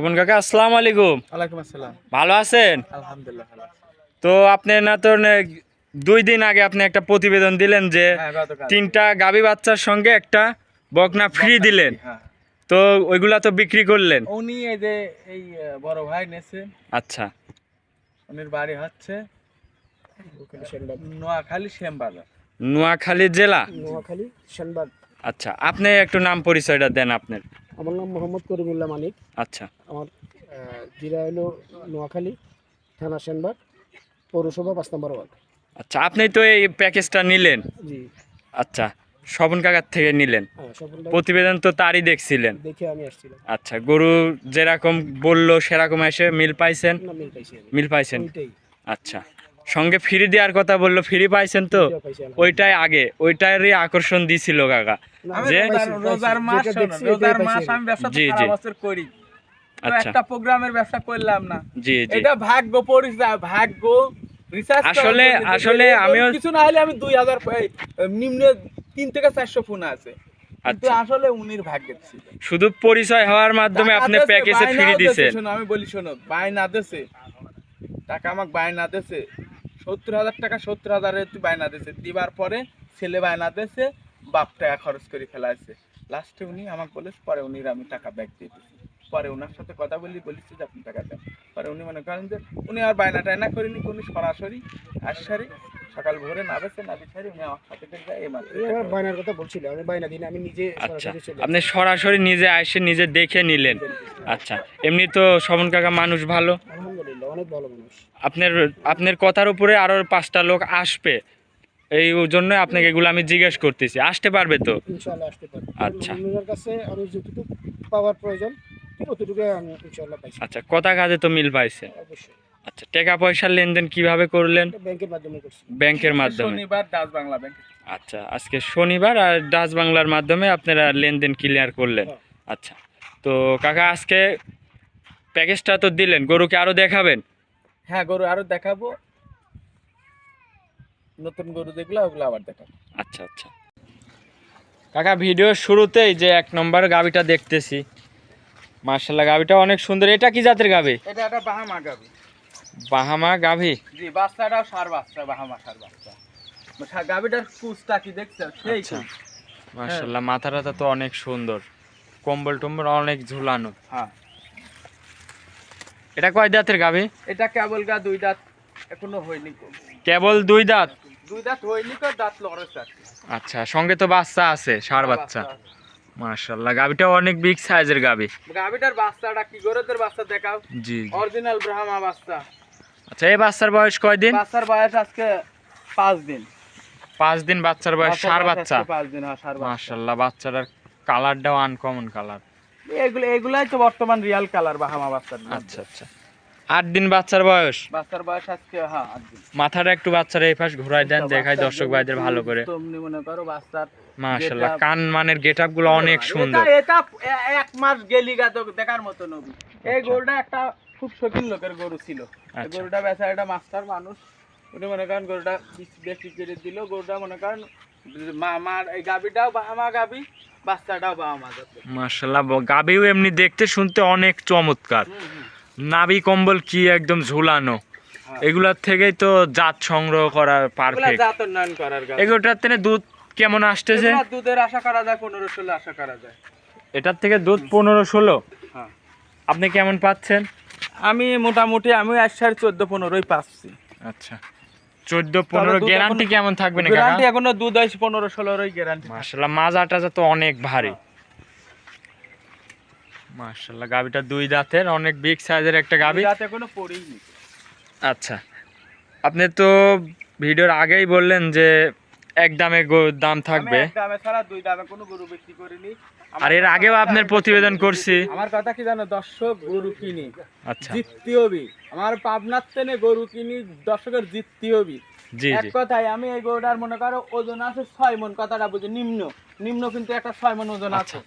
স্বপন কাকা আসসালামু আলাইকুম। ওয়ালাইকুম আসসালাম। ভালো আছেন? আলহামদুলিল্লাহ তো আপনি না তো দুই দিন আগে আপনি একটা প্রতিবেদন দিলেন যে হ্যাঁ তিনটা গাবি বাচ্চার সঙ্গে একটা বকনা ফ্রি দিলেন। হ্যাঁ। তো ওইগুলা তো বিক্রি করলেন। উনি এই যে এই বড় ভাই নেছে আচ্ছা। উনির বাড়ি হচ্ছে নোয়াখালী শ্যামবাজার। নোয়াখালী জেলা? নোয়াখালী সেনবাগ আচ্ছা আপনি একটু নাম পরিচয়টা দেন আপনার। আমার নাম মোহাম্মদ করিমুল্লাহ মানিক। আচ্ছা। আমার জেলা হলো নোয়াখালী থানা সেনবাগ পৌরসভা পাঁচ নম্বর ওয়ার্ড। আচ্ছা আপনি তো এই প্যাকেজটা নিলেন? জি। আচ্ছা স্বপন কাকার থেকে নিলেন? হ্যাঁ প্রতিবেদন তো তারই দেখছিলেন? দেখে আমি আসছিলাম। আচ্ছা গরু যেরকম বলল সেরকম এসে মিল পাইছেন? মিল পাইছেন? আচ্ছা। সঙ্গে ফ্রি দেওয়ার কথা বলল ফ্রি পাইছেন তো। ওইটাই আগে ওইটারই আকর্ষণ দিছিল কাকা। যে- রোজার-। মাস রোজার মাস আমি ব্যবসা বছর করি। আচ্ছা। একটা প্রোগ্রামের ব্যবসা করলাম না। জি জি। এটা ভাগ্য পরিচয় ভাগ্য আসলে আসলে আমিও কিছু না হলে আমি দুই হাজার এই, নিম্ন তিন থেকে চারশো ফোন আছে। আচ্ছা। আসলে উনির ভাগ্যের ছিল। শুধু পরিচয় হওয়ার মাধ্যমে আপনি প্যাকেজে ফ্রি দেছে, দিছেন। আমি বলি শোনো বাই না দেছে। টাকা আমাকে বাই না দেছে। সত্তর হাজার টাকা সত্তর হাজারের তুই বায়না দেছে দিবার পরে ছেলে বায়না দেছে বাপ টাকা খরচ করে ফেলাইছে। লাস্টে উনি আমাকে বলে পরে উনির আমি টাকা ব্যাগ দিয়ে দিচ্ছি পরে ওনার সাথে কথা বলি বলেছি যে আপনি টাকা দেন। পরে উনি মনে করেন যে উনি আর বায়না টায়না করেনি উনি সরাসরি আসারি সকাল ভোরে না বেছে না বিছারি উনি আমার সাথে করে যায় এই মাত্র এই কথা বলছিল আমি বায়না দিন আমি নিজে আচ্ছা আপনি সরাসরি নিজে এসে নিজে দেখে নিলেন। আচ্ছা এমনি তো শবন কাকা মানুষ ভালো। আসি। অনেক ভালো মানুষ। আপনার আপনার কথার উপরে আরও পাঁচটা লোক আসবে। এই জন্য আপনাকে এগুলো আমি জিজ্ঞেস করতেছি। আসতে পারবে তো? ইনশাআল্লাহ আসতে পারি আচ্ছা। ওনার কাছে আমি যতটুকু পাওয়ার প্রয়োজন ততটুকু আমি ইনশাআল্লাহ পাইছি। আচ্ছা কথা কাজে তো মিল পাইছে। অবশ্যই। আচ্ছা টাকা পয়সার লেনদেন কীভাবে করলেন? ব্যাংকের মাধ্যমে করছি। ব্যাংকের মাধ্যমে। শনিবার ডাচ বাংলা ব্যাংক। আচ্ছা আজকে শনিবার আর ডাচ বাংলার মাধ্যমে আপনারা লেনদেন ক্লিয়ার করলেন। হ্যাঁ। আচ্ছা তো কাকা আজকে প্যাকেজটা তো দিলেন গরুকে আরও দেখাবেন? হ্যাঁ গরু আরও দেখাবো। নতুন গরু যেগুলো ওগুলো আবার দেখাবো। আচ্ছা আচ্ছা। কাকা ভিডিওর শুরুতেই যে এক নম্বর গাবিটা দেখতেছি মার্শাল্লাহ গাবিটা অনেক সুন্দর। এটা কি জাতের গাবি এটা একটা বাহামা গাবি বাহামা গাভি? জি বাচ্চাটাও সার বাচ্চা বাহামা সার বাচ্চা। গাবিটার কুচটা কি দেখছ সেই আচ্ছা। মার্শাল্লাহ মাথাটা তো অনেক সুন্দর। কম্বল টম্বল অনেক ঝুলানো। হ্যাঁ। এটা কয় দাঁতের গাভি? এটা কেবল গা দুই দাঁত এখনও হয়নি কেবল দুই দাঁত? দুই দাঁত হয়নি তো দাঁত লড়েছে আচ্ছা সঙ্গে তো বাচ্চা আছে সার বাচ্চা মার্শাল্লাহ গাবিটা অনেক বিগ সাইজের গাবি গাবিটার বাচ্চাটা কি গরুদের বাচ্চা দেখাও? জি। অরিজিনাল ব্রাহ্মা বাচ্চা। আচ্ছা এই বাচ্চার বয়স কয়দিন বাচ্চার বয়স আজকে পাঁচ দিন। পাঁচ দিন বাচ্চার বয়স বয়স বাচ্চা। আজকে পাঁচ দিন হ্যাঁ সার বাচ্চা। মার্শাল্লাহ বাচ্চাটার কালারটাও আনকমন কালার এগুলো এগুলাই তো বর্তমান রিয়াল কালার বাহামা বাচ্চার। আচ্ছা আচ্ছা। আট দিন বাচ্চার বয়স? বাচ্চার বয়স আজকে হ্যাঁ আট দিন। মাথাটা একটু বাচ্চার এই পাশ ঘুরাই দেন দেখাই দর্শক ভাইদের ভালো করে। তুমি মনে করো বাচ্চার মাশাল্লাহ কান মানের গেটগুলো অনেক সুন্দর। এটা এটা এক মাস গেলি দেখার মতো নবী। এই আচ্ছা। গরুটা একটা খুব শৌখিন লোকের গরু ছিল। আচ্ছা। গরুটা বেচা একটা মাস্টার মানুষ। উনি মনে করেন গরুটা বিক্রি করে দিল। গরুটা মনে করেন মা মার এই গাবিটাও বাহামা গাবি বাচ্চাটাও মাশাল্লাহ গাবিও এমনি দেখতে শুনতে অনেক চমৎকার। নাভি কম্বল কি একদম ঝুলানো। হ্যাঁ। এগুলার থেকেই তো জাত সংগ্রহ করা এগুলা পারফেক্ট জাত উন্নয়ন করার এগুলোটার থেকে দুধ কেমন আসতেছে? দুধের আশা করা যায় পনেরো ষোলো আশা করা যায়। এটার থেকে দুধ পনেরো ষোলো? হ্যাঁ। আপনি কেমন পাচ্ছেন? আমি মোটামুটি আমি আজ সাড়ে চোদ্দ পনেরোই পাচ্ছি। আচ্ছা। চোদ্দ পনেরো গ্যারান্টি কেমন থাকবে না গ্যারান্টি এখনও দু দশ পনেরো ষোলোরই গ্যারান্টি মার্শাল্লাহ মাজা টাজা তো অনেক ভারী। মার্শাল্লাহ গাবিটা দুই দাঁতের অনেক বিগ সাইজের একটা গাবি। রাতে এখনও পড়েই আচ্ছা আপনি তো ভিডিওর আগেই বললেন যে এক দামে দাম থাকবে। দামে ছাড়া দুই দামে কোনো গরু বিক্রি করিনি। আর এর আগেও আপনার প্রতিবেদন করছি। আমার কথা কি জানো? দর্শক গরু কিনি আচ্ছা। জিততে হবে আমার পাবনার তেনে গরু কিনি দর্শকের জিততে হবে জি এক জি। কথায় আমি এই গরুটার মনে করো ওজন আছে ছয় মন কথাটা বুঝি নিম্ন। নিম্ন কিন্তু একটা ছয় মন ওজন আছে।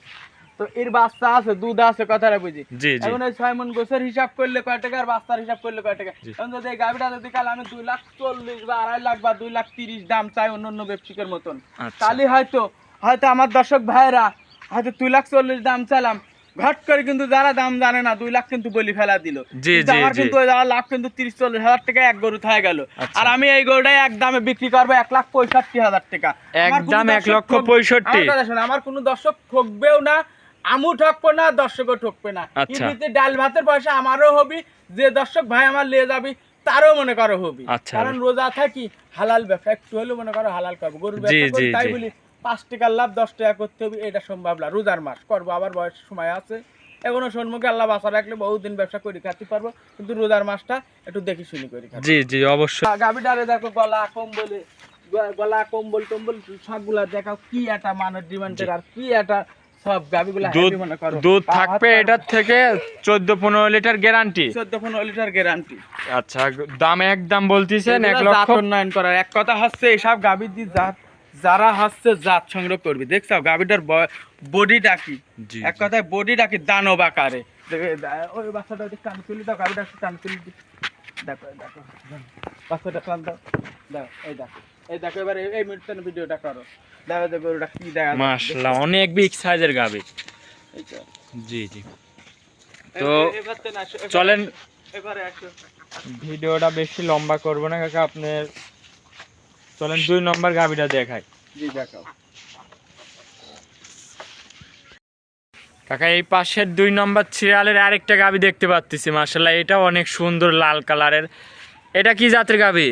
তো এর বাচ্চা আছে দুধ আছে কথাটা বুঝি? এখন ওই ছয় মন হিসাব করলে কয় টাকা আর বাচ্চার হিসাব করলে কয় টাকা? এখন যদি এই গাভিটা যদি কাল আমি দুই লাখ চল্লিশ বা আড়াই লাখ বা দুই লাখ তিরিশ দাম চাই অন্য অন্য ব্যবসায়িকের মতন আচ্ছা। তাহলে হয়তো হয়তো আমার দর্শক ভাইরা হয়তো দুই লাখ চল্লিশ দাম চালাম ঘট করে কিন্তু যারা দাম জানে না দুই লাখ কিন্তু বলি ফেলা দিল। কিন্তু আমার কিন্তু যারা লাভ কিন্তু তিরিশ চল্লিশ হাজার টাকা এক গরু থাকে গেল। আচ্ছা। আর আমি এই গরুটাই এক দামে বিক্রি করব এক লাখ পঁয়ষট্টি হাজার টাকা। এক দাম এক লক্ষ পঁয়ষট্টি। আমার কোনো দর্শক ঠকবেও না আমু ঠকবো না দর্শকও ঠকবে না। আচ্ছা। ইপিতে ডাল ভাতের পয়সা আমারও হবি যে দর্শক ভাই আমার লিয়ে যাবি তারও মনে করো হবি। আচ্ছা। কারণ রোজা থাকি হালাল ব্যবসা একটু হলেও মনে করো হালাল করব। গরুর ব্যবসা তাই বলি পাঁচ টাকার লাভ দশ টাকা করতে হবে এটা সম্ভব না। রোজার মাস করব আবার বয়স সময় আছে। এখনও সম্মুখে আল্লাহ বাসা রাখলে বহুদিন ব্যবসা করে খাতে পারব কিন্তু রোজার মাসটা একটু দেখি শুনি করি জি জি অবশ্যই। গাবিটারে দেখো গলা কম্বলে গ- গলা কম্বল টম্বল সবগুলা দেখাও কি একটা মানের ডিমান্ডের আর কি একটা সব গাবিগুলা দুধ মনে করো। দুধ থাকবে এটার থেকে চোদ্দ পনেরো লিটার গ্যারান্টি চোদ্দ পনেরো লিটার গ্যারান্টি আচ্ছা দাম একদম বলতেছেন এক লক্ষ উন্নয়ন করার। এক কথা হচ্ছে এসব গাভীর দি জাত যারা হচ্ছে জাত সংগ্রহ করবি। দেখছ গাভীটার বডিটা কি? এক কথায় বডিটা কি দানব আকারে? ওই বাচ্চাটা টান তুলি দাও একটু টান তুলি দেখো দেখো। বাচ্চাটা টান দাও। দাও এই দেখো। এই দেখো এবার এই- এই ভিডিওটা করো। দেখো দেখো ওটা কি দেখা মাশাআল্লাহ অনেক বিগ সাইজের গাবি। তো। জি জি। চলেন। এবারে আসো। ভিডিওটা বেশি লম্বা করব না কাকা আপনার চলেন দুই নম্বর গাবিটা দেখাই। জি দেখাও কাকা এই পাশের দুই নম্বর সিরিয়ালের আরেকটা গাবি দেখতে পাচ্ছি মাশাআল্লাহ এটা অনেক সুন্দর লাল কালারের। এটা কি জাতের গাবি?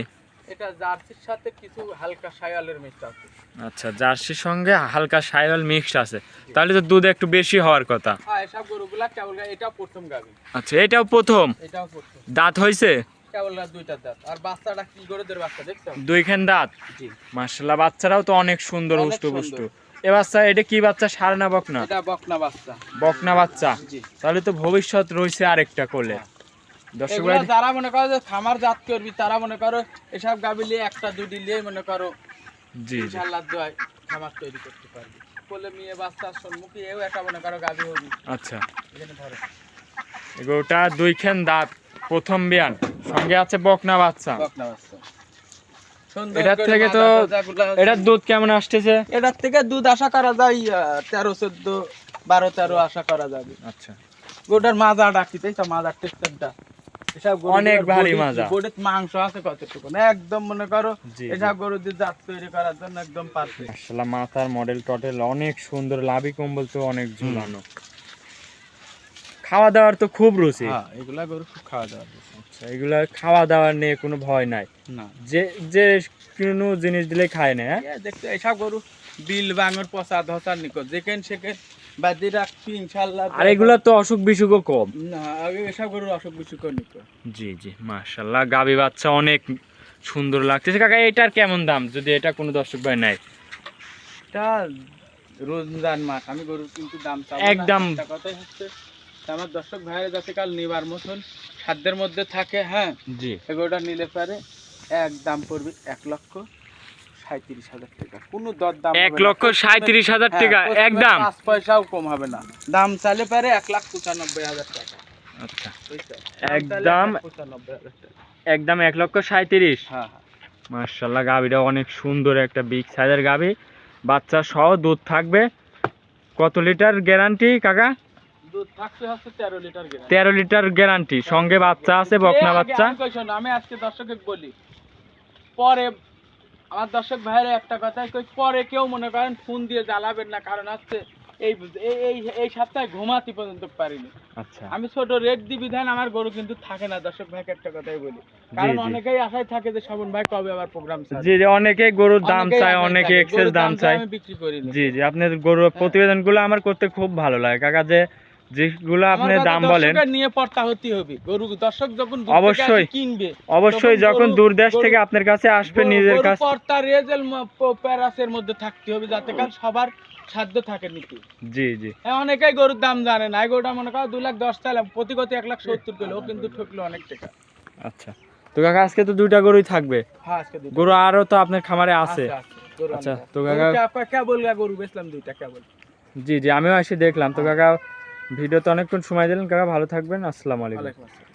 এটা জার্সির সাথে কিছু হালকা সায়ালের মিক্স আছে। আচ্ছা জার্সির সঙ্গে হালকা সাইওয়াল মিক্সড আছে। তাহলে তো দুধ একটু বেশি হওয়ার কথা। হ্যাঁ এসব গরুগুলা কেবল এটাও প্রথম আচ্ছা এটাও প্রথম? এটাও প্রথম। দাঁত হয়েছে কেবল দুইটা দাঁত। আর বাচ্চাটা কি গরুদের বাচ্চা দেখছ? দুইখান দাঁত? জি। মাশাআল্লাহ বাচ্চারাও তো অনেক সুন্দর হুষ্ট সুন্দর। এ বাচ্চা এটা কি বাচ্চা সার না বকনা? এটা বকনা বাচ্চা। বকনা বাচ্চা। তাহলে তো ভবিষ্যৎ রয়েছে আরেকটা কোলে। হ্যাঁ। দর্শক যারা মনে করো যে খামার জাত করবি তারা মনে করো এসব গাভী নিয়ে একটা দুটি নিয়ে মনে করো জি ইনশাআল্লাহ দোয়ায় খামার তৈরি করতে পারবি। কোলে মেয়ে বাচ্চার সম্মুখে এও একটা মনে করো গাভী হবি। আচ্ছা। এখানে ধরো। এগুলোটা দুইখান দাঁত প্রথম বিয়ান। সঙ্গে আছে বকনা বাচ্চা। বকনা বাচ্চা। এটার থেকে তো মাজা এটার দুধ কেমন আসতেছে? এটার থেকে দুধ আশা করা যায় তেরো চোদ্দ বারো তেরো আশা করা যাবে। আচ্ছা। গোটার মাজা ডাকি তাই তো? মাজার টেস্টারটা অনেক ভারী মাজা। বডিতে মাংস আছে কতটুকু একদম মনে করো জি, এসব গরুদের জাত তৈরি করার জন্য একদম পারফেক্ট আসলে মাথার মডেল টটেল অনেক সুন্দর লাভি কম্বল তো অনেক ঝুলানো। খাওয়া দাওয়ার তো খুব রুচি। হ্যাঁ এগুলা গরু খুব খাওয়া দাওয়া আচ্ছা এগুলা খাওয়া দাওয়ার নিয়ে কোনো ভয় নাই। না। যে যে কোনো জিনিস দিলে খায় না হ্যাঁ? দেখতে এসব গরু বিল বাঙর পচা ধসার নিকট যেখান সেখান বাদি রাখবি ইনশাল্লাহ আর এগুলা তো অসুখ বিসুখও কম। না আগে এসব গরুর অসুখ বিসুখ জি জি মাশাল্লাহ গাবি বাচ্চা অনেক সুন্দর লাগতেছে। কাকা এটার কেমন দাম? যদি এটা কোনো দর্শক ভাই নাই এটা রমজান মাস আমি গরুর কিন্তু দাম। একদম। কথাই হচ্ছে আমার দর্শক ভাইয়ের যাতে কাল নিবার মতন খাদ্যের মধ্যে থাকে হ্যাঁ? জি। এগুলোটা নিলে পারে এক দাম পড়বে এক লক্ষ। সাঁত্রিশ হাজার টাকা। কোনো দর দাম এক লক্ষ সাঁত্রিশ হাজার টাকা একদম। পাঁচ পয়সাও কম হবে না। দাম চাইলে পারে এক লাখ পঁচানব্বই হাজার টাকা। আচ্ছা। একদম। একদম এক লক্ষ সাঁত্রিশ হ্যাঁ হ্যাঁ। মার্শাল্লাহ গাবিটা অনেক সুন্দর একটা বিগ সাইজের গাবি বাচ্চা সহ দুধ থাকবে। কত লিটার গ্যারান্টি কাকা? তেরো লিটার গ্যারান্টি সঙ্গে বাচ্চা আছে বকনা বাচ্চা? আমি আমি আজকে দর্শকে বলি পরে আমার দর্শক ভাইয়ের একটা কথাই কই পরে কেউ মনে করেন ফোন দিয়ে জ্বালাবেন না কারণ হচ্ছে এই এই এই- সপ্তাহে ঘুমাতে পর্যন্ত পারিনি। আচ্ছা। আমি ছোট দি বিধান আমার গরু কিন্তু থাকে না দর্শক ভাইকে একটা কথাই বলি। কারণ অনেকেই আশায় থাকে যে শবন ভাই কবে আবার প্রোগ্রাম জি জি অনেকে গরুর দাম চায় অনেকে এক্সেস দাম চায়। আমি বিক্রি করি জি জি আপনার গরুর প্রতিবেদনগুলো আমার করতে খুব ভালো লাগে কাকা যে যেগুলো আপনি দাম বলেন। নিয়ে পড়তা হতে হবে। গরু দর্শক যখন অবশ্যই। কিনবে অবশ্যই যখন দূর দেশ থেকে আপনার কাছে আসবে নিজের কাছে পর্তা রেজেল প্যারাসের মধ্যে থাকতে হবে যাতে কারণ সবার সাধ্য থাকে নিতে। জি জি। হ্যাঁ, অনেকেই গরুর দাম জানে না। গরুটা মনে করো দু লাখ দশ চাইলাম প্রতি গতি এক লাখ সত্তর কিলো কিন্তু ঠকলো অনেক টাকা। আচ্ছা। তো কাকা আজকে তো দুইটা গরুই থাকবে। হ্যাঁ। গরু আরও তো আপনার খামারে আছে। আচ্ছা, তো কাকা- কে- কেবল গরু বেচলাম দুইটা কেবল। জি জি আমিও এসে দেখলাম। তো কাকা ভিডিওতে অনেকক্ষণ সময় দিলেন কাকা ভালো থাকবেন আসসালামু আলাইকুম।